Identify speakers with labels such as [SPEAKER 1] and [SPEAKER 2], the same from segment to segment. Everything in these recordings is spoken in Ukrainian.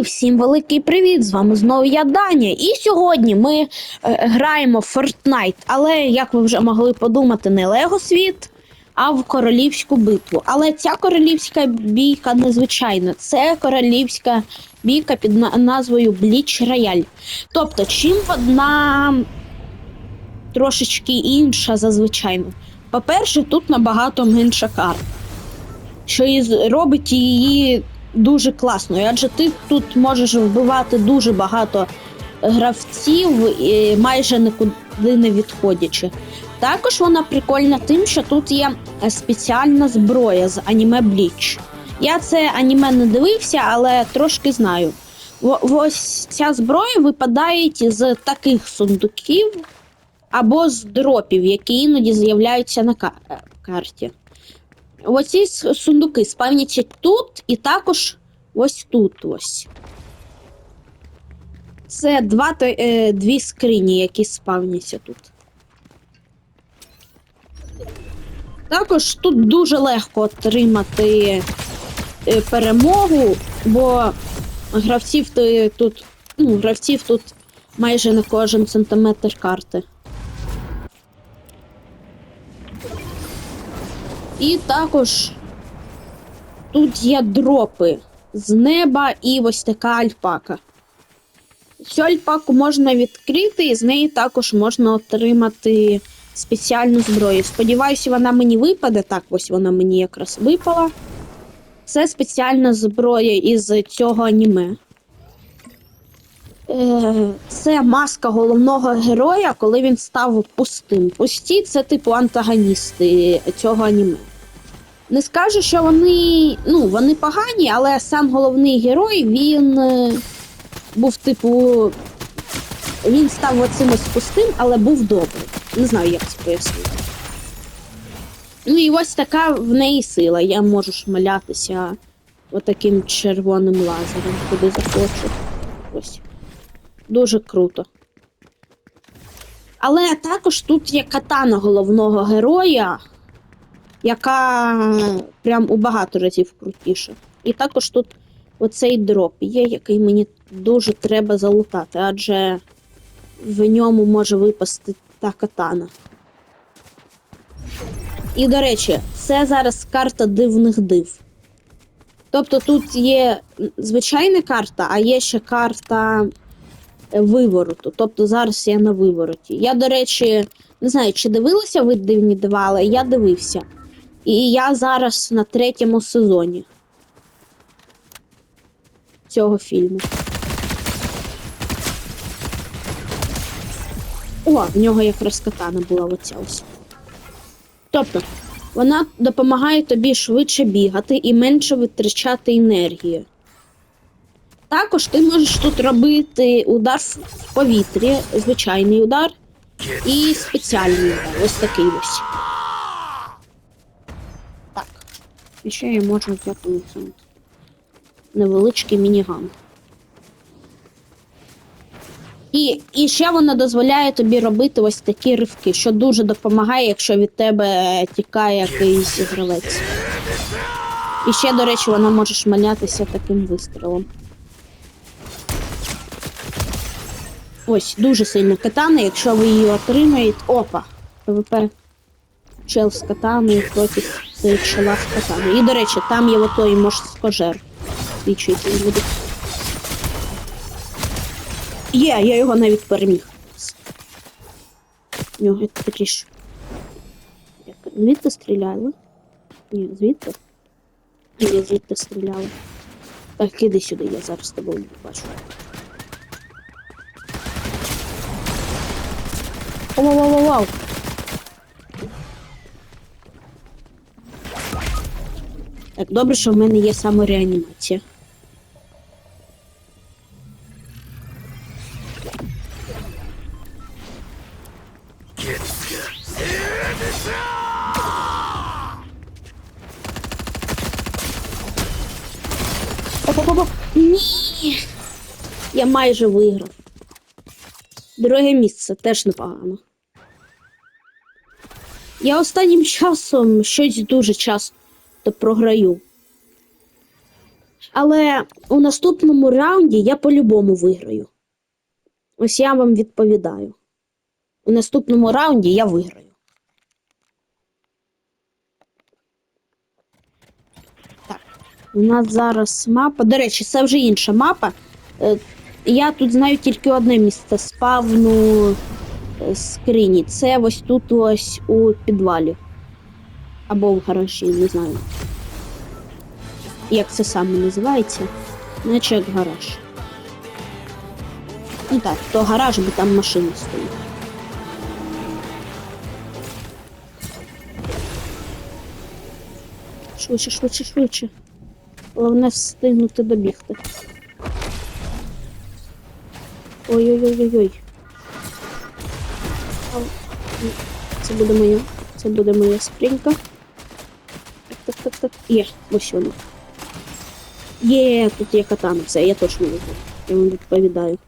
[SPEAKER 1] Всім великий привіт! З вами знову я Даня. І сьогодні ми е, граємо в Fortnite, але як ви вже могли подумати, не Лего світ, а в королівську битву. Але ця королівська бійка незвичайна. Це королівська бійка під назвою Бліч Рояль. Тобто, чим вона трошечки інша за звичайну. По-перше, тут набагато менше карт що і робить її дуже класною, адже ти тут можеш вбивати дуже багато гравців, і майже нікуди не відходячи. Також вона прикольна тим, що тут є спеціальна зброя з аніме Бліч. Я це аніме не дивився, але трошки знаю. Ось ця зброя випадає з таких сундуків або з дропів, які іноді з'являються на е, карті. Оці с- сундуки спавняться тут і також ось тут ось. Це два, е, дві скрині, які спавняться тут. Також тут дуже легко отримати е, перемогу, бо гравців ти тут, ну, гравців тут майже на кожен сантиметр карти. І також тут є дропи з неба і ось така альпака. Цю альпаку можна відкрити, і з неї також можна отримати спеціальну зброю. Сподіваюся, вона мені випаде. Так, ось вона мені якраз випала. Це спеціальна зброя із цього аніме. Це маска головного героя, коли він став пустим. Пусті це типу антагоністи цього аніме. Не скажу, що вони. Ну, вони погані, але сам головний герой, він е, був, типу. Він став оцим ось пустим, але був добрий. Не знаю, як це пояснити. Ну і ось така в неї сила. Я можу шмалятися отаким червоним лазером, куди захочу. Дуже круто. Але також тут є катана головного героя, яка прям у багато разів крутіша. І також тут оцей дроп є, який мені дуже треба залутати, адже в ньому може випасти та катана. І, до речі, це зараз карта дивних див. Тобто тут є звичайна карта, а є ще карта вивороту. Тобто зараз я на вивороті. Я, до речі, не знаю, чи дивилися ви дивні дива, але я дивився. І я зараз на третьому сезоні цього фільму. О, в нього якраз катана була оця ось. Тобто, вона допомагає тобі швидше бігати і менше витрачати енергію. Також ти можеш тут робити удар в повітрі, звичайний удар і спеціальний удар. Ось такий ось. Так. І ще я можу взяти невеличкий мініган. І, і ще вона дозволяє тобі робити ось такі ривки, що дуже допомагає, якщо від тебе тікає якийсь гравець. І ще, до речі, вона може шмалятися таким вистрілом. Ось, дуже сильна катана, якщо ви її отримаєте. Опа! ПВП чел з катаною проти е, чела з катаною. І, до речі, там є отой морскожер. Свідчується він буде. Є, я його навіть переміг. У нього тріш. Як звідти стріляли? Ні, звідти? Ні, звідти стріляли. Так, іди сюди, я зараз тебе бачу. Вау-вау-вау-вау! Так, добре, що в мене є самореанімація. Оп-оп-оп. Ні. Я майже виграв. Друге місце теж непогано. Я останнім часом щось дуже часто програю. Але у наступному раунді я по-любому виграю. Ось я вам відповідаю. У наступному раунді я виграю. Так, у нас зараз мапа. До речі, це вже інша мапа. Е, Я тут знаю тільки одне місце спавну скрині. Це ось тут ось у підвалі. Або в гаражі, не знаю. Як це саме називається? Наче як гараж. Ну так, то гараж, бо там машина стоїть. Швидше, швидше, швидше. Головне встигнути добігти. Ой-ой-ой-ой-ой. Це буде моя. Це буде моя скринька. Так, так, так, так. Є, ось воно. Є, тут є катана, все, я точно виграю. Я вам відповідаю.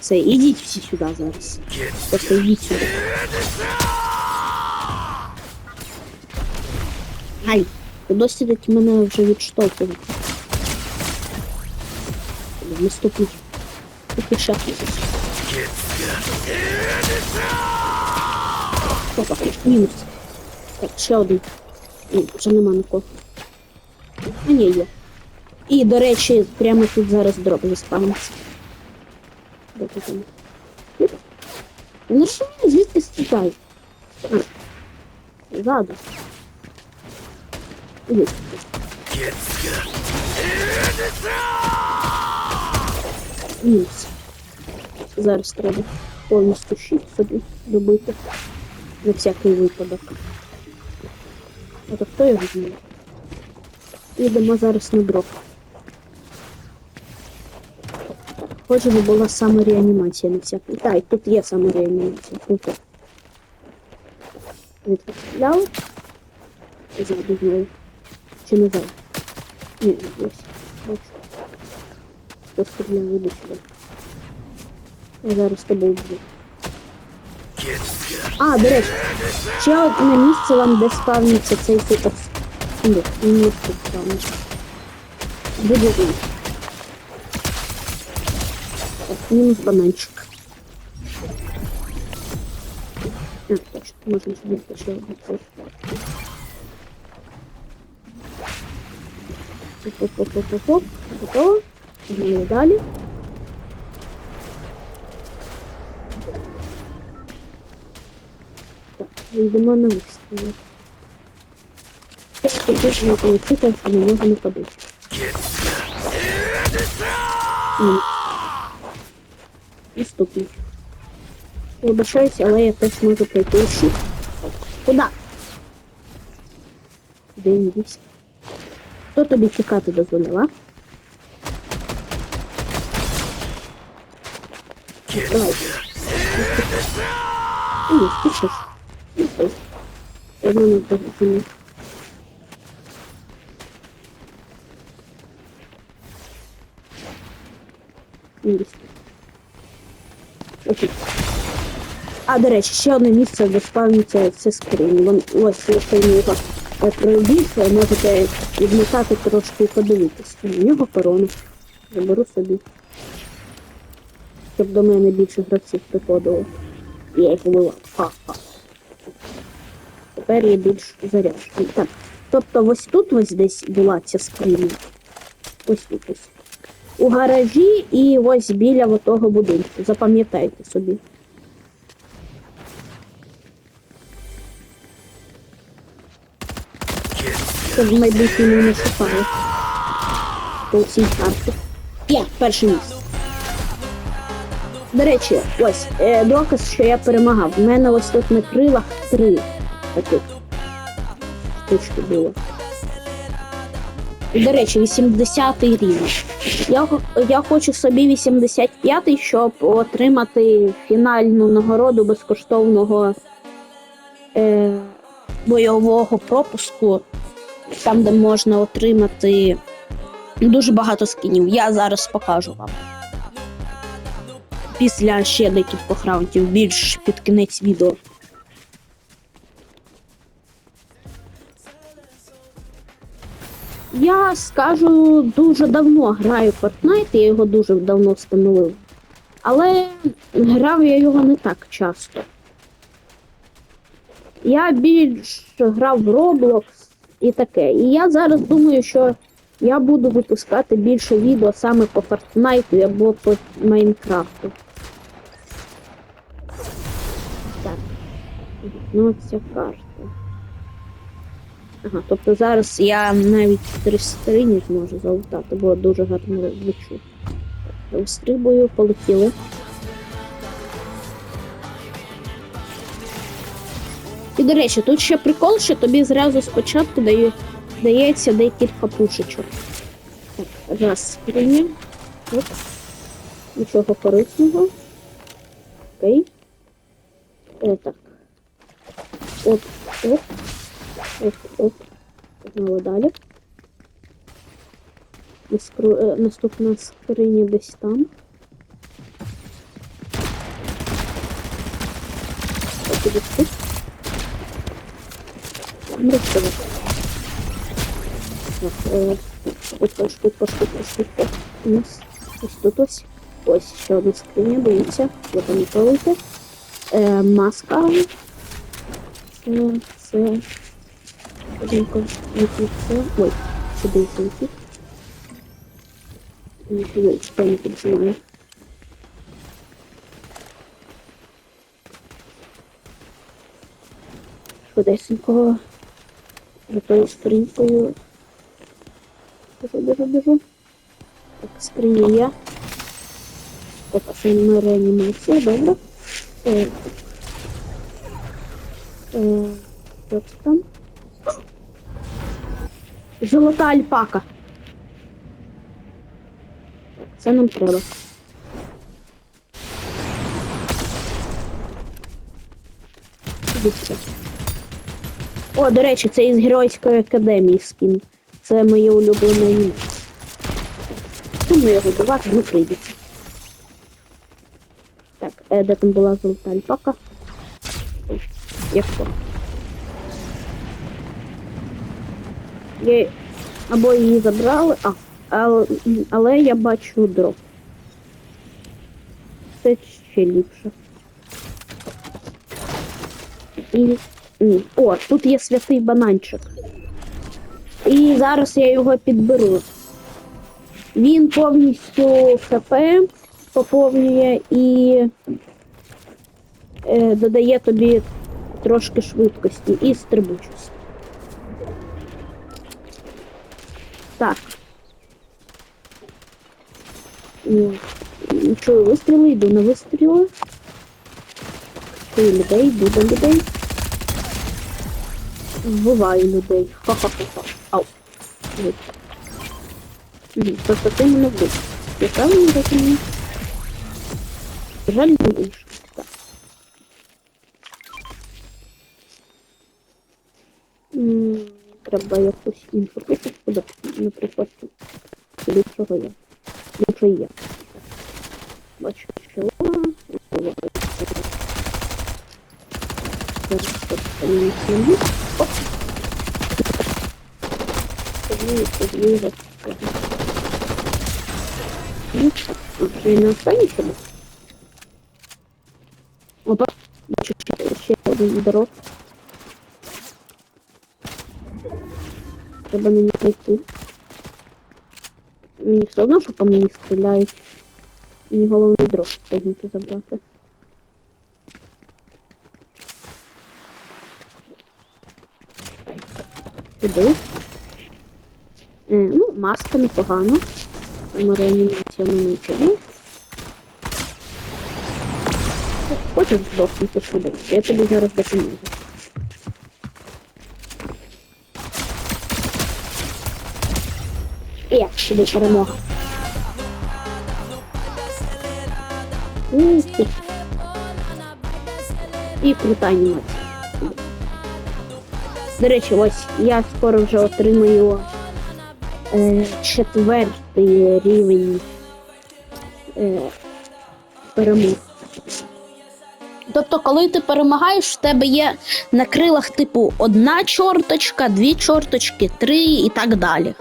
[SPEAKER 1] Все, ідіть всі сюди зараз. Просто йдіть сюди. Ай, таки мене вже відштовхують. Наступний. Тут ще. Опа, мінус. Так, ще один. Ні, вже нема нікого. А ні, є. І, до речі, прямо тут зараз дроп там? Ну що він звідки стріляє? Ззаду. Іди. Мінус. Зараз треба повністю щит собі добити. На всякий випадок. А то хто його знає? Їдемо зараз на дроп. Хоч би була самореанімація на всякий. Так, і тут є самореанімація. Тут. Відстріляли. Ззаду знову. Чи не ззаду? Ні, ось. Бачу. Хто стріляв, іди сюди. Зараз тебе вб'ю. А, до речі, ще одне місце вам, де спавниться цей супер. Ні, він не тут спавниться. Буде він. Мінус бананчик. А, точно, можна собі ще одне цей. Оп-оп-оп-оп-оп. Готово. Погнали далі. Так, йдемо на вистріл. Тут не полетіти, а на нього не падуть. Наступний. Вибачаюсь, але я теж можу пройти шут. Куда? Де він дівся? Хто тобі чекати дозволив, а? Давай. Ні, спішиш. Спішиш. Я мене не Ні. Окей. А, до речі, ще одне місце, де спавниться це скрині. Вон, ось, якщо його е, пройдіться, можете відмотати трошки і подивитися. У нього корона. Заберу собі. Щоб до мене більше гравців приходило. Я їх вбивав. Ха-ха. Тепер я більш заряджений. Так. Тобто ось тут ось десь була ця скриня. Ось тут ось. У гаражі і ось біля отого будинку. Запам'ятайте собі. Це в майбутньому не шукаю. По цій карті. Є, перше місце. До речі, ось е, доказ, що я перемагав. У мене ось тут на крилах три таких штучки було. До речі, 80-й рівень. Я, я хочу собі 85-й, щоб отримати фінальну нагороду безкоштовного е, бойового пропуску, там, де можна отримати дуже багато скінів. Я зараз покажу вам. Після ще декількох раундів, більш під кінець відео. Я скажу, дуже давно граю Fortnite, я його дуже давно встановив. Але грав я його не так часто. Я більш грав в Roblox і таке. І я зараз думаю, що я буду випускати більше відео саме по Fortnite або по Майнкрафту. Ну, ця карта. Ага, тобто зараз я навіть три скрині зможу залутати, бо дуже гарно лечу. Так, Вистрибую, полетіли. І до речі, тут ще прикол, що тобі зразу спочатку даю, дається декілька пушечок. Так, раз. Оп. Нічого корисного. Окей. Е, так. Оп, оп. Оп, оп. Погнали далі. Іскру- е, Наступна скриня десь там. Так, іди тут. Розстріляй. Так, е, швидко, швидко, швидко, швидко. У нас ось тут ось. Ось ще одна скриня, дивіться. Запам'ятовуйте. Е, маска. Це, це. Швиденько, виключ це. Ой, сюди зайти. Ой, я не піджимаю. Швидесенько. Тою скринькою. Біжу, біжу, біжу. Так, скриня є. Так, а це не реанімація, що це там? Золота альпака. Це нам треба. О, до речі, це із Геройської академії скін. Це моє улюблене ім'я. Сумно його давати, не прийдеться. Так, е, де там була золота альпака? Ой, Я... Або її забрали, а, але, але я бачу дроп. Це ще ліпше. І... О, тут є святий бананчик. І зараз я його підберу. Він повністю ХП поповнює і е, додає тобі трошки швидкості і стрибучості. Так. Чую вистріли, йду на вистріли. Чую людей, йду до людей. Вбиваю людей. Ха-ха-ха. Ау. Тобто ти мене вбив. Я правильно розумію? Жаль, не вийшов. Так. М, Треба якусь іншу кусочку, доп- наприклад, ліпшого є. Ліпшого є. Бачу, що вбиваю. Зараз тут поміняємо. Оп. Подвію, подвію, Ну, Вже і не останній ще був. Опа, бачу ще, ще один дорог. Треба на нього йти. Мені все одно, що по мені стріляють. Мені головний дров встигнути забрати. Сюди. Е, ну, маска непогано. Там реанімація не нічого. Хочеш здохнути швидко, я тобі зараз допоможу. Є, тобі перемога. І крута анімація. До речі, ось я скоро вже отримаю е, четвертий рівень е, перемог. Тобто, коли ти перемагаєш, в тебе є на крилах типу одна чорточка, дві чорточки, три і так далі.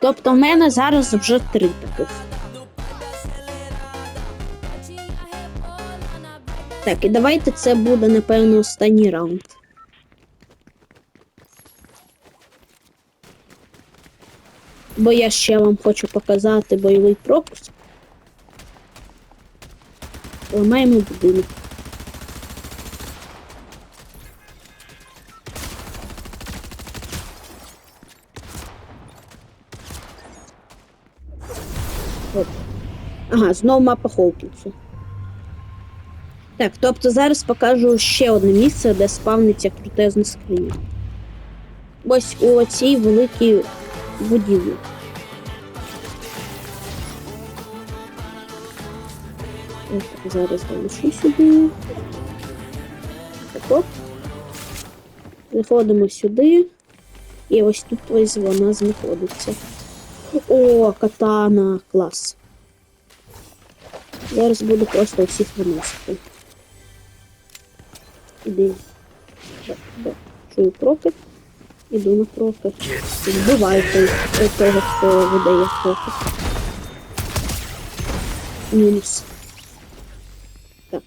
[SPEAKER 1] Тобто в мене зараз вже три таких. Так, і давайте це буде, напевно, останній раунд. Бо я ще вам хочу показати бойовий пропуск. Ламаємо будинок. Ага, знову мапа Хоукінсу. Так, тобто зараз покажу ще одне місце, де спавниться крутезна скриня. Ось у цій великій будівлі. От, зараз залишу сюди. Так, оп. Заходимо сюди. І ось тут ось вона знаходиться. О, катана, клас. Зараз буду просто всіх виносити. Іди. Чую проки. Іду на проки. Вбиваю той, той того, хто видає проки. Мінус. Так.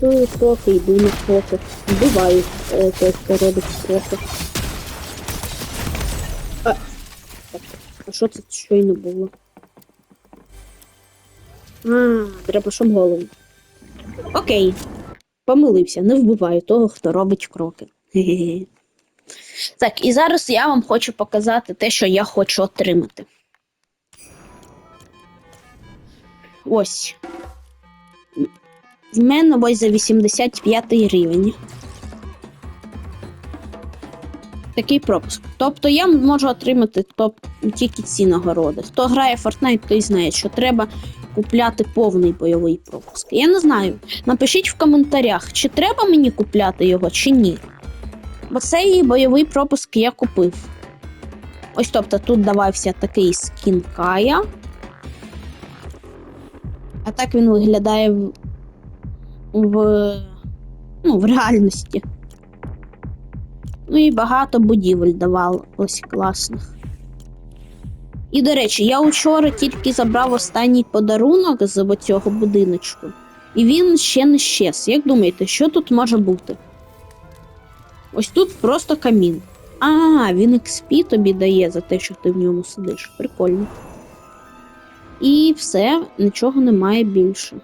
[SPEAKER 1] Чую проки, йду на проки. Вбиваю е, той, хто робить проки. А, так, а що це щойно було? А, треба щоб голову. Окей. Помилився, не вбиваю того, хто робить кроки. Так, і зараз я вам хочу показати те, що я хочу отримати. Ось. В мене ось за 85 рівень. Такий пропуск. Тобто я можу отримати топ тільки ці нагороди. Хто грає в Fortnite, той знає, що треба купляти повний бойовий пропуск. Я не знаю. Напишіть в коментарях, чи треба мені купляти його, чи ні. Бо цей бойовий пропуск я купив. Ось тобто тут давався такий скін Кая. А так він виглядає в, в, ну, в реальності. Ну і багато будівель давалось класних. І, до речі, я вчора тільки забрав останній подарунок з цього будиночку, і він ще не щез. Як думаєте, що тут може бути? Ось тут просто камін. А, він XP тобі дає за те, що ти в ньому сидиш. Прикольно. І все, нічого немає більше.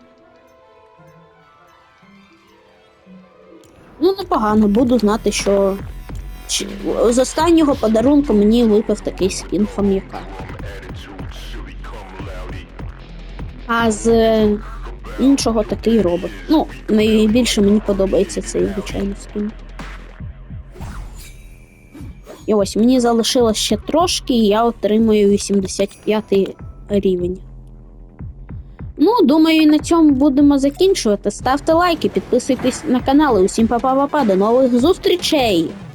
[SPEAKER 1] Ну, непогано, буду знати, що з останнього подарунку мені випав такий скін хом'яка. А з е, іншого такий робот. Ну, найбільше мені подобається цей звичайний скін. І ось мені залишилось ще трошки, і я отримую 85 рівень. Ну, думаю, і на цьому будемо закінчувати. Ставте лайки, підписуйтесь на канал. і Усім па-па-па-па, до нових зустрічей!